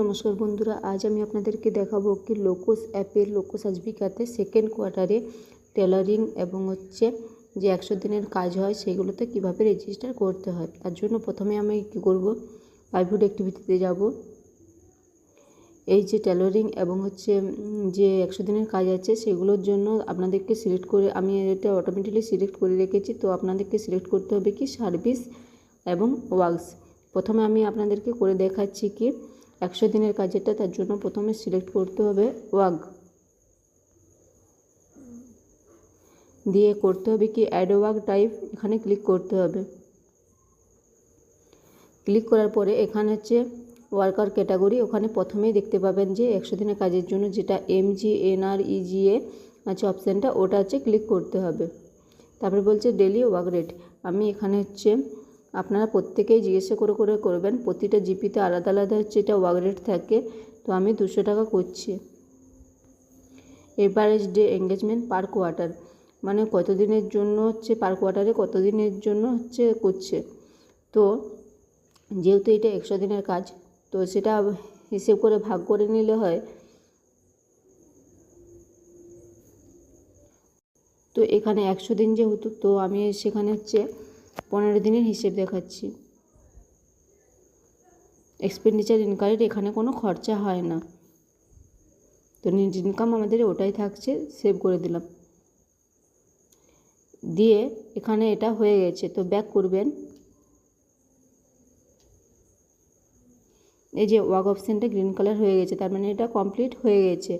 নমস্কার বন্ধুরা, আজ আমি আপনাদেরকে দেখাবো কি লোকোস অ্যাপের লোকোস আজবিকাতে সেকেন্ড কোয়ার্টারে টেলারিং এবং হচ্ছে যে একশো দিনের কাজ হয় সেগুলোতে কীভাবে রেজিস্টার করতে হয়। তার জন্য প্রথমে আমি কী করব? প্রাইভেট অ্যাক্টিভিটিতে যাব। এই যে টেলারিং এবং হচ্ছে যে একশো দিনের কাজ আছে সেগুলোর জন্য আপনাদেরকে সিলেক্ট করে, আমি এটা অটোমেটিকলি সিলেক্ট করে রেখেছি। তো আপনাদেরকে সিলেক্ট করতে হবে কি সার্ভিস এবং ওয়ার্কস প্রথমে আমি আপনাদেরকে করে দেখাচ্ছি কি একশো দিনের কাজেরটা তার জন্য প্রথমে সিলেক্ট করতে হবে ওয়াগ। দিয়ে করতে হবে কি অ্যাড ওয়াগ টাইপ এখানে ক্লিক করতে হবে। ক্লিক করার পরে এখানে হচ্ছে ওয়ার্কার ক্যাটাগরি ওখানে প্রথমেই দেখতে পাবেন যে একশো দিনের কাজের জন্য যেটা এম জি এন আর ইজিএ আছে অপশানটা ওটা হচ্ছে ক্লিক করতে হবে। তারপরে বলছে ডেলি ওয়ার্ক রেট আমি এখানে হচ্ছে আপনারা প্রত্যেকেই জিজ্ঞাসা করে করে করবেন, প্রতিটা জিপিতে আলাদা আলাদা হচ্ছে, এটা ওয়ার্ক রেট থাকে, তো আমি দুশো টাকা করছি। Average day engagement per quarter মানে কত দিনের জন্য হচ্ছে পার কোয়ার্টারে কত দিনের জন্য হচ্ছে করছে। তো যেহেতু এটা একশো দিনের কাজ, তো সেটা হিসেব করে ভাগ করে নিলে হয়। তো এখানে একশো দিন যেহেতু, তো আমি সেখানে হচ্ছে পনেরো দিনের হিসেব দেখাচ্ছি। এক্সপেন্ডিচার ইনকামের এখানে কোনো খরচা হয় না। তো নেট ইনকাম আমাদের ওটাই থাকছে সেভ করে দিলাম। দিয়ে এখানে এটা হয়ে গেছে, তো ব্যাক করবেন। এই যে ওয়াক অপশানটা গ্রিন কালার হয়ে গেছে, তার মানে এটা কমপ্লিট হয়ে গেছে।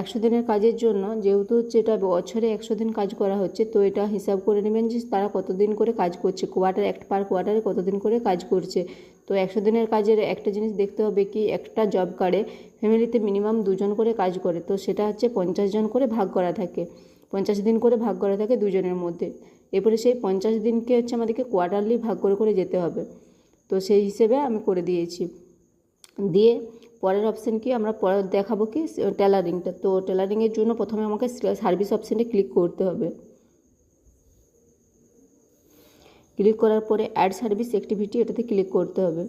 একশো দিনের কাজের জন্য, যেহেতু হচ্ছে এটা বছরে একশো দিন কাজ করা হচ্ছে, তো এটা হিসাব করে নেবেন যে তারা কতদিন করে কাজ করছে কোয়ার্টার এক পার কোয়ার্টারে কতদিন করে কাজ করছে। তো একশো দিনের কাজের একটা জিনিস দেখতে হবে কি, একটা জব কার্ডে ফ্যামিলিতে মিনিমাম দুজন করে কাজ করে, তো সেটা হচ্ছে পঞ্চাশ জন করে ভাগ করা থাকে। পঞ্চাশ দিন করে ভাগ করা থাকে দুজনের মধ্যে। এরপরে সেই পঞ্চাশ দিনকে হচ্ছে আমাদেরকে কোয়ার্টারলি ভাগ করে করে যেতে হবে। তো সেই হিসেবে আমি করে দিয়েছি। দিয়ে পরের অপশান কি? আমরা পরে দেখাবো কি টেলারিংটা তো টেলারিংয়ের জন্য প্রথমে আমাকে সার্ভিস অপশানটা ক্লিক করতে হবে। ক্লিক করার পরে অ্যাড সার্ভিস অ্যাক্টিভিটি এটাতে ক্লিক করতে হবে।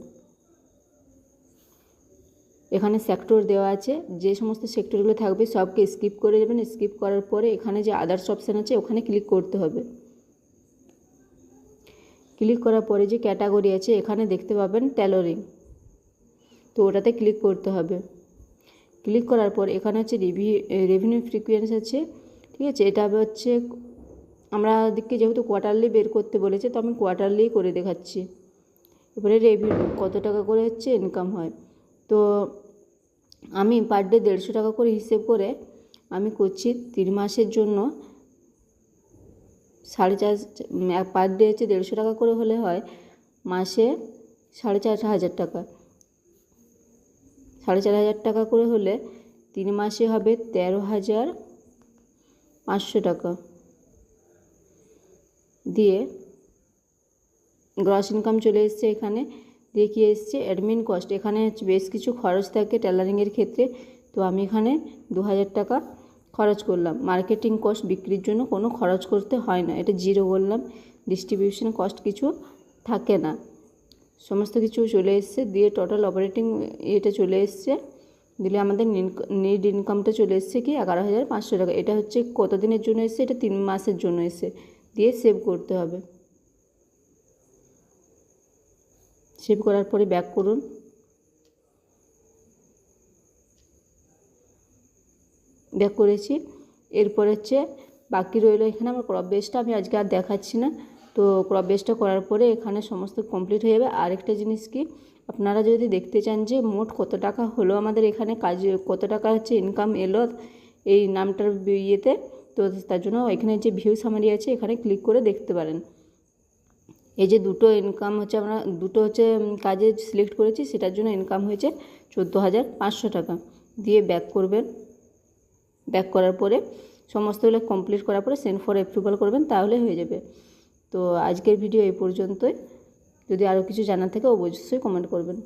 এখানে সেক্টর দেওয়া আছে। যে সমস্ত সেক্টরগুলো থাকবে সবকে স্কিপ করে দেবেন। স্কিপ করার পরে এখানে যে আদার্স অপশান আছে, ওখানে ক্লিক করতে হবে। ক্লিক করার পরে যে ক্যাটাগরি আছে, এখানে দেখতে পাবেন টেলরিং তো ওটাতে ক্লিক করতে হবে। ক্লিক করার পর এখানে হচ্ছে রিভি রেভিনিউ ফ্রিকুয়েন্সি আছে, ঠিক আছে? এটা হচ্ছে আমরা দিককে যেহেতু কোয়ার্টারলি বের করতে বলেছে, তো আমি কোয়ার্টারলি করে দেখাচ্ছি। এবারে রেভিনিউ কত টাকা করে হচ্ছে ইনকাম হয়? তো আমি পার ডে দেড়শো টাকা করে হিসেব করে আমি করছি তিন মাসের জন্য সাড়ে চার পার ডে হচ্ছে দেড়শো টাকা করে হলে হয় মাসে সাড়ে চার হাজার টাকা। সাড়ে চার হাজার টাকা করে হলে তিন মাসে হবে তেরো হাজার পাঁচশো টাকা। দিয়ে গ্রস ইনকাম চলে এসছে এখানে। দিয়ে কী এসছে? অ্যাডমিন কস্ট এখানে বেশ কিছু খরচ থাকে টেলারিংয়ের ক্ষেত্রে। তো আমি এখানে দু হাজার টাকা খরচ করলাম। মার্কেটিং কস্ট বিক্রির জন্য কোনো খরচ করতে হয় না। এটা জিরো বললাম। ডিস্ট্রিবিউশন কস্ট কিছু থাকে না। সমস্ত কিছু চলে এসছে, দিয়ে টোটাল অপারেটিং এটা চলে এসছে। দিলে আমাদের নিড ইনকামটা চলে এসছে কি এগারো হাজার পাঁচশো টাকা। এটা হচ্ছে কত দিনের জন্য এসছে? এটা তিন মাসের জন্য এসছে। দিয়ে সেভ করতে হবে। সেভ করার পরে ব্যাক করুন। ব্যাক করেছি। এরপর হচ্ছে বাকি রইল এখানে আমার ক্রপ বেসটা আমি আজকে আর দেখাচ্ছি না। তো ক্রপ বেসটা করার পরে এখানে সমস্ত কমপ্লিট হয়ে যাবে। আরেকটা জিনিস কি? আপনারা যদি দেখতে চান যে মোট কত টাকা হলো আমাদের এখানে কাজ, কত টাকা হচ্ছে ইনকাম এলো এই নামটার ইয়েতে, তো তার জন্য এখানে যে ভিউ সামারি আছে, এখানে ক্লিক করে দেখতে পারেন। এই যে দুটো ইনকাম হচ্ছে আমরা, দুটো হচ্ছে কাজে সিলেক্ট করেছি, সেটার জন্য ইনকাম হয়েছে চোদ্দ হাজার পাঁচশো টাকা। দিয়ে ব্যাক করবেন। ব্যাক করার পরে, সমস্তগুলো কমপ্লিট করার পরে সেন্ড ফর অ্যাপ্রুভাল করবেন, তাহলে হয়ে যাবে। তো আজকের ভিডিও এই পর্যন্তই। যদি আরও কিছু জানার থাকে অবশ্যই কমেন্ট করবেন।